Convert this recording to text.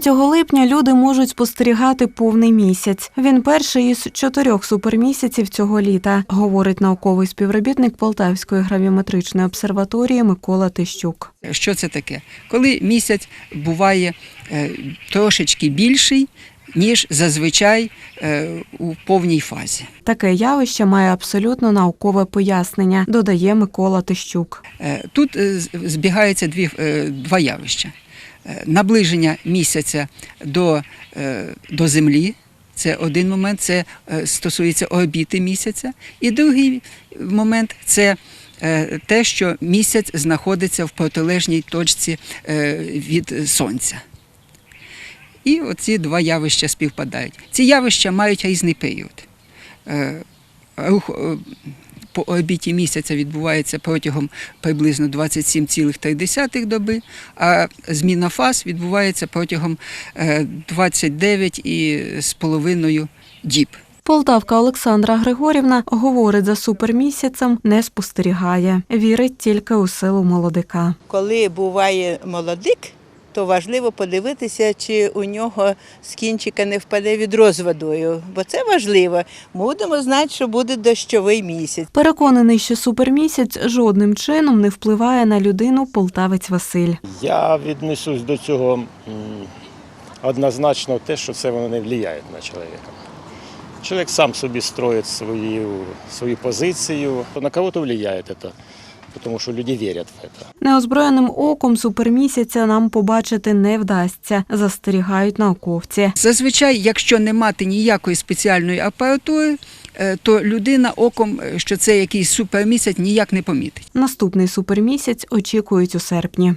3 липня люди можуть спостерігати повний місяць. Він перший із чотирьох супермісяців цього літа, говорить науковий співробітник Полтавської гравіметричної обсерваторії Микола Тищук. Що це таке? Коли місяць буває е, трошечки більший, ніж зазвичай е, у повній фазі. Таке явище має абсолютно наукове пояснення, додає Микола Тищук. Е, Тут збігаються дві, два явища: наближення місяця до, е, до Землі. Це один момент, це е, стосується орбіти місяця. І другий момент це е, те, що місяць знаходиться в протилежній точці е, від Сонця. І оці два явища співпадають. Ці явища мають різний період. Е, е, по орбіті місяця відбувається протягом приблизно 27,3 доби, а зміна фаз відбувається протягом е, 29,5 діб. Полтавка Олександра Григорівна говорить за супермісяцем, не спостерігає, вірить тільки у силу молодика. Коли буває молодик, то важливо подивитися, чи у нього з кінчика не впаде відро з водою, бо це важливо. Будемо знати, що буде дощовий місяць. Переконаний, що супермісяць жодним чином не впливає на людину полтавець Василь. Я віднесусь до цього однозначно те, що це воно не впливає на чоловіка. Чоловік сам собі строїть свою, свою позицію. На кого-то впливає це, тому що люди вірять в це. Неозброєним оком супермісяця нам побачити не вдасться, застерігають науковці. Зазвичай, якщо не мати ніякої спеціальної апаратури, е, то людина оком, е, що це якийсь супермісяць, ніяк не помітить. Наступний супермісяць очікують у серпні.